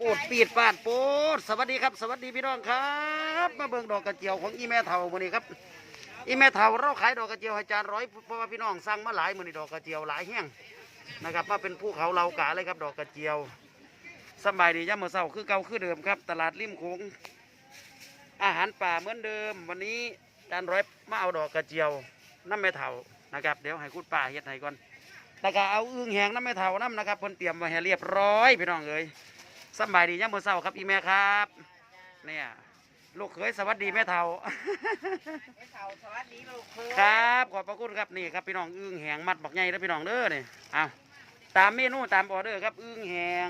โอดปีดปาดโปดสวัสดีครับ สวัสดีพี่น้องครับ มาเบิ่งดอกกระเจียวของอีแม่เฒ่ามื้อนี้ครับ อีแม่เฒ่าเราขายดอกกระเจียวให้จานร้อยเพราะว่าพี่น้องสั่งมาหลายมื้อนี้ดอกกระเจียวหลายแห้งนะครับมาเป็นภูเขาเหลากาเลยครับ ดอกกระเจียวสบายดีย่ามมื้อเช้าคือเก่าคือเดิมครับ ตลาดริมโขงอาหารป่าเหมือนเดิม วันนี้จานร้อยมาเอาดอกกระเจียวน้ำแม่เฒ่านะครับ เดี๋ยวให้คุณป้าเฮ็ดให้ก่อนแล้วก็เอาอึ่งแหงน้ำแม่เฒ่าน้ำนะครับเพิ่นเตรียมไว้ให้เรียบร้อยพี่น้องเอ้ย สำบายดีย่ามมื้อเช้าครับอีแม่ครับ เนี่ยลูกเขยสวัสดีแม่เฒ่าไม่เท่าสวัสดีลูกเพื่อนครับ ขอบพระคุณครับนี่ครับพี่น้องอึ้งแหงมัดบักใหญ่แล้วพี่น้องเด้อนี่เอาตามเมนูตามออเดอร์ครับอึ้งแหง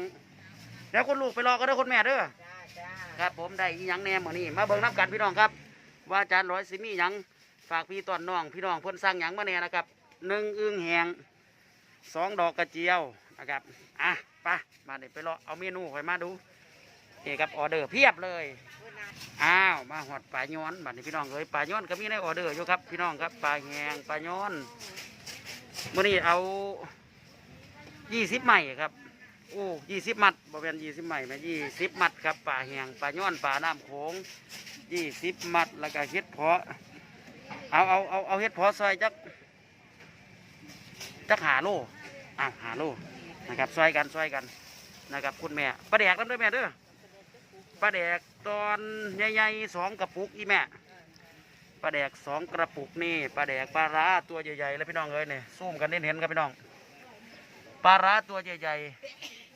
เดี๋ยวคุณลูกไปรอก็ได้อคุณแม่เด้อจ้าจ้าครับผมได้อีหยังแหน่มื้อนี้มาเบิ่งน้ำกันพี่น้องครับ ว่าอาจารย์ร้อยสิมีหยังฝากพี่ต้อนน้องพี่น้องเพิ่นสั่งหยังมาแหน่นะครับหนึ่งอึ้งแหงสองดอกกระเจียวนะครับอะ ไปมาเดี๋ยวไปรอเอาเมนูคอยมาดูนี่ครับออเดอร์เพียบเลยอ้าวมาหอดปลาย้อนบัดนี้พี่น้องเอ้ยปลาย้อนก็มีในออเดอร์อยู่ครับพี่น้องครับปลาแหงปลาย้อนมื่อนี้เอายี่สิบใหม่ครับโอ้ยี่สิบมัดบ่เป็นยี่สิบใหม่ไหมยี่สิบมัดครับปลาแหงปลาย้อนปลาน้ำโขงยี่สิบมัดแล้วก็เฮ็ดเพาะเอาเอาเอาเอาเฮ็ดเพาะซอยจักจักหาโลอ้าวหาโล นะครับซอยกันซอยกันนะครับคุณแม่ปลาแดกนั่นด้วยแม่เด้อปลาแดกตอนใหญ่ๆสองกระปุกอีแม่ปลาแดกสองกระปุกนี่ปลาแดกปลาร้าตัวใหญ่ๆแล้วพี่น้องเอ้ยเนี่ยซูมกันเห็นๆครับพี่น้องปลาร้าตัวใหญ่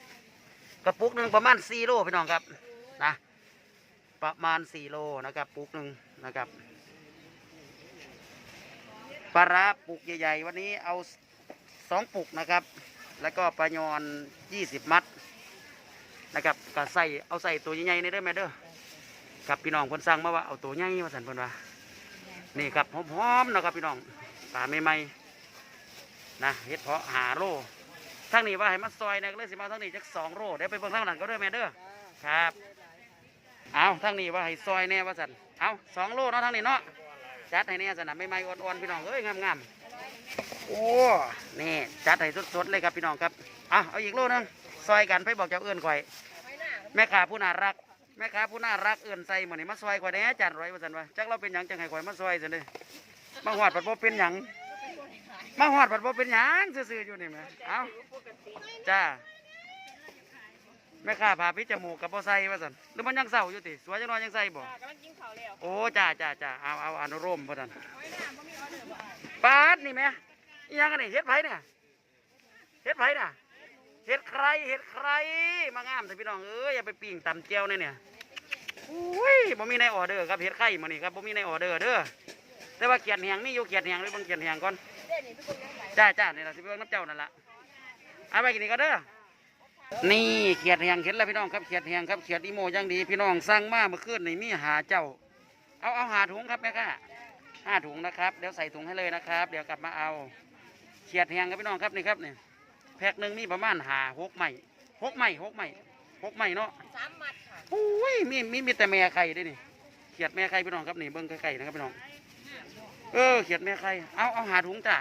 ๆกระปุกหนึ่งประมาณสี่โลพี่น้องครับนะประมาณสี่โลนะครับปุกหนึ่งนะครับปลาร้าปุกใหญ่ ๆ วันนี้เอาสองปุกนะครับ แล้วก็ปลายอนยี่สิบมัดนะครับก็ใส่เอาใส่ตัวใหญ่ๆนี่ได้ไหมเด้อกับพี่น้องคนสั่งมาว่าเอาตัวใหญ่มาสั่นเพิ่นว่านี่ครับหอมๆนะครับพี่น้องปลาใหม่ๆนะเฮ็ดเพาะหาโลทั้งนี้ว่าให้มาซอยนะเลยสิมาทั้งนี้จักสองโลเดี๋ยวไปเบิ่งทางนั้นก็ด้วยแม่เด้อครับเอาทั้งนี้ว่าให้ซอยแน่ว่าสั่นเอาสองโลเนาะทั้งนี้เนาะจัดให้แน่สั่นนะใหม่ๆอ่อนๆพี่น้องเอ้ยงามๆ โอ้นี่จัดให้สดๆเลยครับพี่น้องครับเอาเอาอีกโลนึงซอยกันไปบอกเจ้าเอื้อนข่อยไม่น่าแม่ค้าผู้น่ารัก แม่ค้าผู้น่ารักเอื่นใส่เหมือนนี่มาซอยข่อยแหน่จานร้อยว่าสันว่าจักเราเป็นหยังจังให้ข่อยมาซอยสันเลยมาหอดปัดบ่เป็นหยังมาหอดปัดบ่เป็นหยังซื่อๆอยู่นี่แหม่เอ้าปกติจ้าแม่ค้าพาพิจมูกกับบ่ใส่ว่าสันหรือมันยังเศร้าอยู่ติสวยจังน้อยยังใส่บ่จ้ากำลังกินข้าวแล้วโอ้จ้าจ้าจ้าเอาเอาอนุโรมว่าสันไม่น่าไม่มีออเดอร์บ่อะปาดนี่แหม่ อีหยังกันนี่เฮ็ดไผเนี่ยเฮ็ดไผน่ะเฮ็ดใครเฮ็ดใครมางามแต่พี่น้องเอ้ยอย่าไปปิ้งตำเจียวเนี่ยเนี่ยอุ้ยบ่มีในออเดอร์ครับเฮ็ดไข่มานี่ครับบ่มีในออเดอร์เด้อแต่ว่าเกียรติแหงนี่อยู่เกียรติแหงเลยเบิ่งเกียรติแหงก่อนเด่นนี่พี่ยังไงจ้าจ้านี่ล่ะสิเบิ่งน้ำเจ้านั่นล่ะเอาไปกินนี่ก็เด้อนี่เกียรติแหงเห็นแล้วพี่น้องครับเกียรติแหงครับเกียรติอีโมยังดีพี่น้องสั่งมาเมื่อคืนนี่มีหาเจ้า เอาเอาหาถุงครับแม่ค่ะห้าถุงนะครับเดี๋ยวใส่ถุงให้เลยนะครับ เดี๋ยวกลับมาเอา เกียรติแหงครับพี่น้องครับนี่ครับนี่แพ็คหนึ่งมีประมาณหาหกไม้หกไม้หกไม้หกไม้เนาะสามมัดค่ะโอ้ยมีมีมีแต่แม่ไข่ด้วยนี่เขียดแม่ไข่พี่น้องครับนี่เบิ้งไข่นะครับพี่น้องเออเขียดแม่ไข่เอาเอาหาถุงจ้า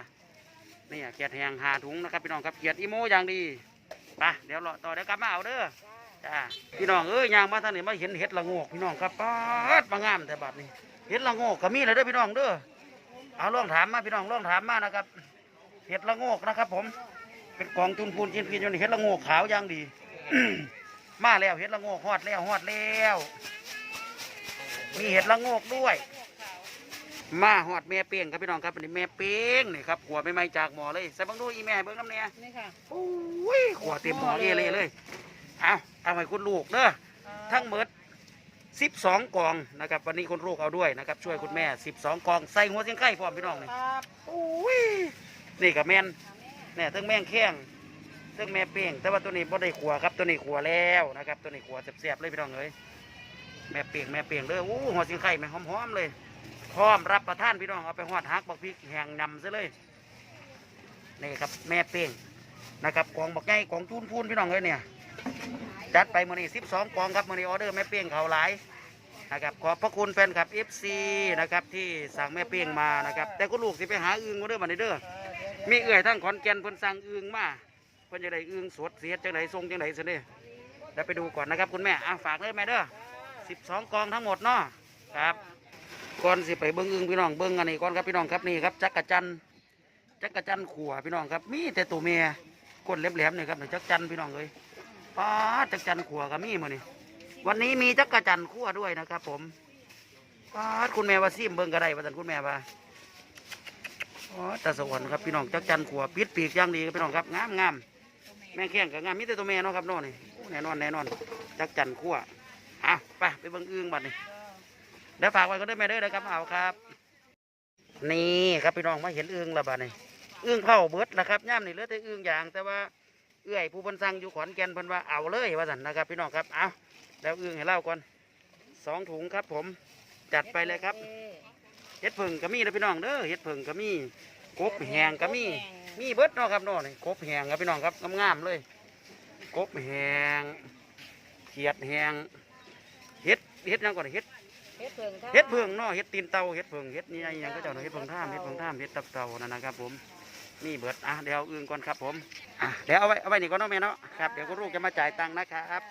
นี่เขียดแหงหาถุงนะครับพี่น้องครับเขียดอีโมอย่างดีไปเดี๋ยวรอต่อเดี๋ยวกลับมาเอาเด้อจ้าพี่น้องเอ้ยยางมาทางนี้มาเห็นเห็ดละโงกพี่น้องครับป๊าดมางามแต่บัดนี้เห็ดละโงกก็มีเลยเด้อพี่น้องเด้อเอาลองถามมาพี่น้องลองถามมานะครับ เห็ดละโงกนะครับ ผม เป็นกองจุนพูนจินพีนอยู่นี่เห็ดละโงกขาวอย่างดี มาแล้วเห็ดละโงกฮอดแล้วฮอดแล้ว มีเห็ดละโงกด้วย มาฮอดแม่เป้งครับพี่น้องครับอันนี้แม่เป้งนี่ครับขัวไม่ไม่จากหมอเลยใส่เบังดูอีแม่ให้เบิ้งน้ำเนี่ยนี่ค่ะโอ้ยขัวเต็มหมอเอเลยเลยเอาเอาให้คุณลูกเด้อทั้งหมดสิบสองกล่องนะครับวันนี้คุณลูกเอาด้วยนะครับ ช่วยคุณแม่สิบสองกล่อง ใส่หัวเสียงไข่พร้อมพี่น้องนี่ครับโอ้ย นี่กับแม่นเนี่ยทั้งแม่งแข้งทั้งแม่เป้งแต่ว่าตัวนี้บ่ได้ขัวครับตัวนี้ขัวแล้วนะครับ ตัวนี้ขัวเสียบๆเลยพี่น้องเอ้ยแม่เป้งแม่เป้งเลยโอ้หัวสิงไข่แม่หอมๆเลยพร้อมรับประทานพี่น้องเอาไปหอดฮักบักพริกแห้งนำซะเลยนี่ครับแม่เป้งนะครับกองบักใหญ่กองทูนพูนพี่น้องเอ้ยเนี่ยจัดไปมื้อนี้สิบสองกองครับมื้อนี้ออเดอร์แม่เป้งเขาหลายนะครับขอบพระคุณแฟนคลับ FC นะครับที่สั่งแม่เป้งมานะครับแต่ก็ลูกสิไปหาอึงมาเด้อบัดนี้เด้อ มีเอื่อยทั้งขอนแก่นเพิ่นสั่งอึงมาเพิ่นจะได้อึงสดเสียจังไดทรงจังไดสิเด้เดี๋ยวไปดูก่อนนะครับ คุณแม่อะฝากเลยแม่เด้อสิบสองกองทั้งหมดเนาะครับก่อนสิไปเบิ้งอึงพี่น้องเบิ้งอันนี้ก่อนครับพี่น้องครับนี่ครับจักรจันจักรจันขัวพี่น้องครับ มีแต่ตัวเมียก้นแหลมๆนี่ครับนี่จักรจันพี่น้องเลยป้าจักรจันขัวก็มีมานี่วันนี้มีจักรจันขั่วด้วยนะครับ ผมป้าคุณแม่ว่าซิมเบิ้งก็ได้ว่าสันคุณแม่ว่า อ๋อตาสวรรค์ครับพี่น้องจักจันทร์ขัวปิดปีกอย่างดีครับพี่น้องครับงามงามแม่งแข้งกับงามมีแต่ตัวแม่เนาะครับน้อนี่โอ้แน่นอนแน่นอนจักจันทร์ขัวอะไปไปเบิ้งอึงบัดนี่เดี๋ยวฝากไว้ก็ได้แม่เด้อนะครับเอาครับ นี่ครับพี่น้องมาเห็นอึงแล้วบัดนี่อึงเผาเบิดแล้วครับย่ามนี่เหลือแต่อึงอย่างแต่ว่าเอื้อยผู้เพิ่นสั่งอยู่ขอนแก่นพิ่นว่าเอาเลยว่าสันนะครับ พี่น้องครับเอาแล้วอึงให้เล่าก่อนสองถุงครับผมจัดไปเลยครับ เห็ดผึ่งก็มีนะพี่น้องเด้อเห็ดผึ่งก็มีกบแหงก็มีมีเบิดเนาะครับเนาะนี่กบแหงครับพี่น้องครับงามๆเลยกบแหงเขียดแหงเห็ดเห็ดหยังก่อนเห็ดเฮ็ดเพิ่งเฮ็ดเพิ่งเนาะเฮ็ดตีนเตาเฮ็ดเพิ่งเฮ็ดนี่ไอ้หยังก็เจ้าเนาะเฮ็ดเพิ่งท่ามเฮ็ดเพิ่งท่ามเฮ็ดตับเตานั่นนะครับ ผมนี่เบิดอะเดี๋ยวเอาอื่นก่อนครับ ผมอะเดี๋ยวเอาไว้เอาไว้นี่ก่อนเนาะแม่เนาะครับเดี๋ยวคุณลูกจะมาจ่ายตังค์นะครับ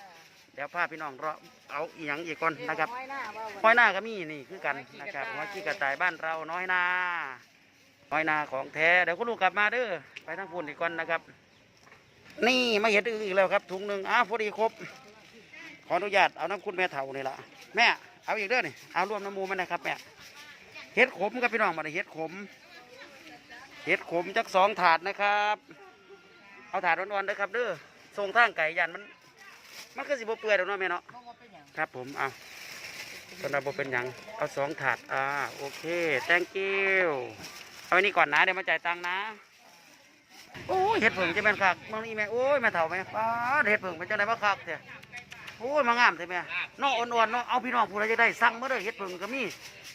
เดี๋ยวพาพี่น้องรอ เอาอีหยังอีกก่อนนะครับห้อยหน้าว่าห้อยหน้าก็มีนี่คือกันนะครับหัวขี้กระต่ายบ้านเราน้อยนาน้อยนาของแท้เดี๋ยวคุณลูกกลับมาเด้อไปทั้งพูนอีกก่อนนะครับ นี่มาเห็ดอื่นอีกแล้วครับถุงหนึ่งอ้าวพอดีครบขออนุญาตเอาน้ำคุณแม่เฒ่านี่ละแม่เอาอีกเด้อนี่เอารวมน้ำมูมันนะครับแม่เห็ดขมครับพี่น้องมาได้เห็ดขมเห็ดขมจักสองถาดนะครับ เอาถาดอ่อนๆนะครับเด้อส่งทางไก่ยันมัน มันก็สิบเปื่อยแล้วเนาะแม่เนาะ ครับผมเอาตอนนั้นเป็นหยังเอาสองถาดอ่าโอเค thank you เอาไว้นี่ก่อนนะเดี๋ยวมาจ่ายตังค์นะ โอ้ยเห็ดเผิงจะเป็นคักมึงนี่แม่โอ้ยแม่เถ่าแม่ป้าเห็ดเผิงเป็นจังไดมาคักเถอะโอ้ยมางามเถอะแม่น้องอ่อนๆเนาะเอาพี่น้องผู้ใดจะได้สั่งมาเลยเห็ดเผิงก็มี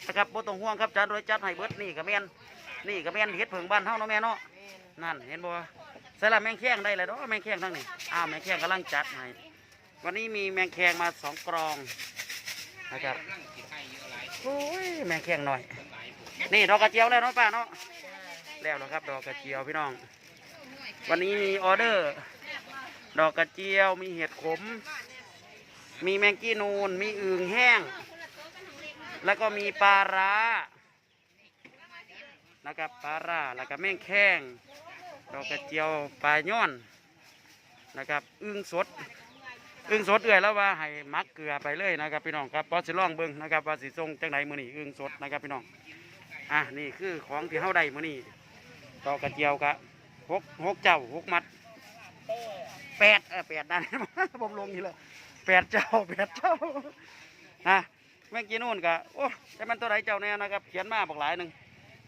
นะครับโบตองห่วงครับจัดโดยจัดให้เบิร์ดนี่ก็แม่นนี่ก็แม่นเห็ดเผิงบ้านเฮาเนาะแม่เนาะนั่นเห็นบ่ใส่ละแมงแข้งได้เลยเนาะแมงแข้งทั้งนี้อ้าวแมงแข้งกำลังจัดให้ วันนี้มีแมงแคงมาสองกรองนะครับโอ้ยแมงแคงหน่อย นี่ดอกกระเจียวแล้วเนาะป้าเนาะแล้วเหรอครับ ดอกกระเจียวพี่น้อง วันนี้มีออเดอร์ ดอกกระเจียวมีเห็ดขม มีแมงกี้นูน มีอึ่งแห้ง แล้วก็มีปลาร้านะครับปลาร้าแล้วก็แมงแข้งดอกกระเจียวปลาย่อนนะครับอึ่งสด อึ่งสดเอื่อยแล้วว่าให้มักเกลือไปเลยนะครับพี่น้องครับพอสิลองเบิ่งนะครับว่าสิทรงจังไดมื้อนี้อึ่งสดนะครับพี่น้องอะนี่คือของที่เฮาได้มือนี้ตอกระเจียวกะหกหกเจ้าหกมัดแปดเออแปดนั่นผมลงนี่เลยแปดเจ้าแปดเจ้าฮะเมื่อกี้นู่นกะโอ้แต่มันตัวไหนเจ้าแน่นะครับเขียนมาบอกหลายหนึ่ง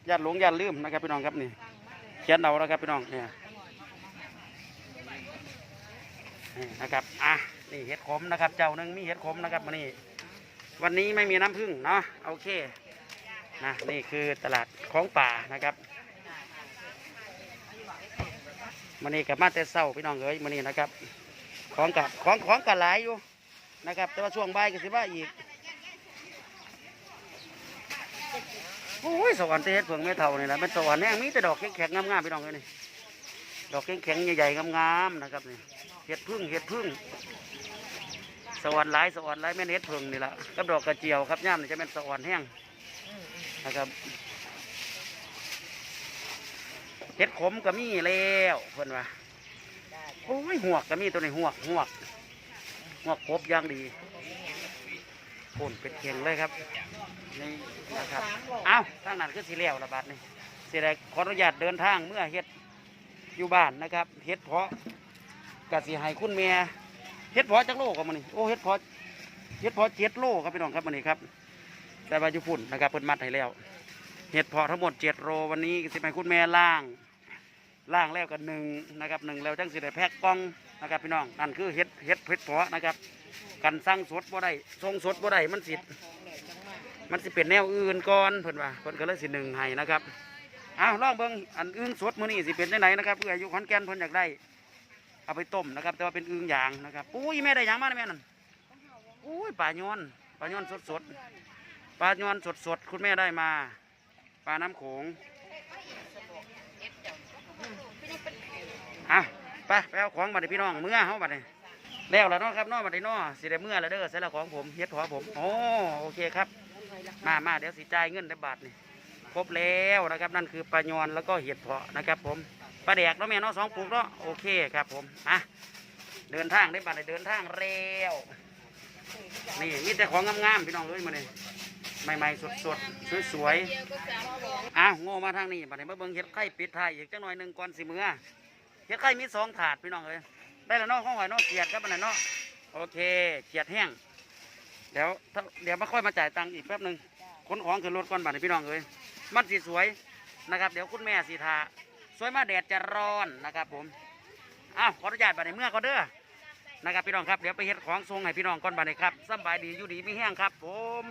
ยันหลงยันลืมนะครับพี่น้องครับนี่เขียนเอานะครับพี่น้องเนี่ยนะครับอะ นี่เห็ดขมนะครับ เจ้าหนึ่งมีเห็ดขมนะครับมานี่วันนี้ไม่มีน้ำผึ้งเนาะโอเคนะนี่คือตลาดของป่านะครับมันนี่กับมาแต่เศร้าพี่น้องเอ้ยมันนี่นะครับ ของกับของของกับหลายอยู่นะครับ แต่ว่าช่วงบ่ายก็สิว่าอีกโอ้ยสวรรค์ที่เฮ็ดเพิ่งไม่เท่านี่แหละเป็นสวรรค์แห้งมีแต่ดอกแข็งๆงามๆพี่น้องเอ้ยนี่ดอกแข็งๆใหญ่ๆงามๆนะครับนี่เห็ดพึ่งเห็ดพึ่ง สวรรค์หลายสวรรค์หลายแม่นเห็ดพึ่งนี่แหละกับดอกกระเจียวครับย่ามนี่จะเป็นสวรรค์แห้งนะครับเห็ดขมก็มีแล้วเพิ่นว่าโอ้ยหวกก็มีตัวนี้หวกหวกหวกครบอย่างดีโคนเป็ดเข่งเลยครับนี่นะครับเอาทางนั้นคือสีเหลวระบาดนี่สิได้ขออนุญาตเดินทางเมื่อเฮ็ดอยู่บ้านนะครับเฮ็ดเพาะกสิให้คุณเมีย เฮ็ดพอจักโลกับมันนี่โอ้เฮ็ดพอเฮ็ดพอเจ็ดโลครับพี่น้องครับมันนี่ครับ แต่ว่าอยู่ฝุ่นนะครับเพิ่นมัดให้แล้วเฮ็ดพอทั้งหมดเจ็ดโลวันนี้สิให้คุณแม่ล่างล่างแล้วกันหนึ่งนะครับหนึ่งแล้วจังสิได้แพ็คกล่องนะครับพี่น้องนั่นคือเฮ็ดเฮ็ดเฮ็ดพอนะครับ กันสั่งสดบ่ได้ส่งสดบ่ได้มันสิมันสิเป็นแนวอื่นก่อนเพิ่นว่าเพิ่นก็เลยสิหนึ่งให้นะครับอ้าวลองเบิ่งอันอื่นสดมื้อนี้สิเป็นจังไดนนะครับเพื่ออายู่ขอนแก่นเพิ่นอยากได้ เอาไปต้มนะครับ แต่ว่าเป็นอึ่งยางนะครับอุ้ยแม่ได้ยังมาเนี่ยแม่นั่นอุ้ยปลาย้อนปลาย้อนสดสดๆปลาย้อนสดสดๆคุณแม่ได้มา ปลาน้ำโขงอะไปไปเอาของมาดิพี่น้องเมื่อเขาบัดนี้แล้วแล้วเนาะครับนาะมาได้นาะสิได้เมื่อแล้วเด้อใส่ละของผมเฮ็ดหัวผมโอ้โอเคครับ มามาเดี๋ยวสิจ่ายเงินได้บาทนี่ครบแล้วนะครับ นั่นคือปลายอนแล้วก็เห็ดเพาะนะครับผม ปลาแดกเนาะแม่เนาะสองปลูกเนาะโอเคครับผมอะเดินทางได้บาทได้เดินทางเร็วนี่มีแต่ของงามๆพี่น้องเอ้ยมาเนี่ยใหม่ๆสดๆสวยๆองอ้าวโง่มาทางนี้บัดนี้มาเบิ่งเห็ดไข่ปิดท้ายอีกจังหน่อยหนึ่งก่อนสิมือเห็ดไข่มีสองถาดพี่น้องเอ้ยได้แล้วเนาะข้องหอยเนาะเขียดครับบัดนั้นเนาะโอเคเขียดแห้งเดี๋ยวเดี๋ยวมาค่อยมาจ่ายตังค์อีกแป๊บหนึ่งขนของขึ้นรถก่อนบัดนี้พี่น้องเอ้ยมันสีสวยนะครับ เดี๋ยวคุณแม่สีทา สวยมากแดดจะร้อนนะครับผมอ้าวขออนุญาตบัดนี้เมื่อก็เด้อนะครับพี่น้องครับเดี๋ยวไปเฮ็ดของทรงให้พี่น้องก่อนบัดนี้ครับสบายดีอยู่ดีไม่แห้งครับ ผม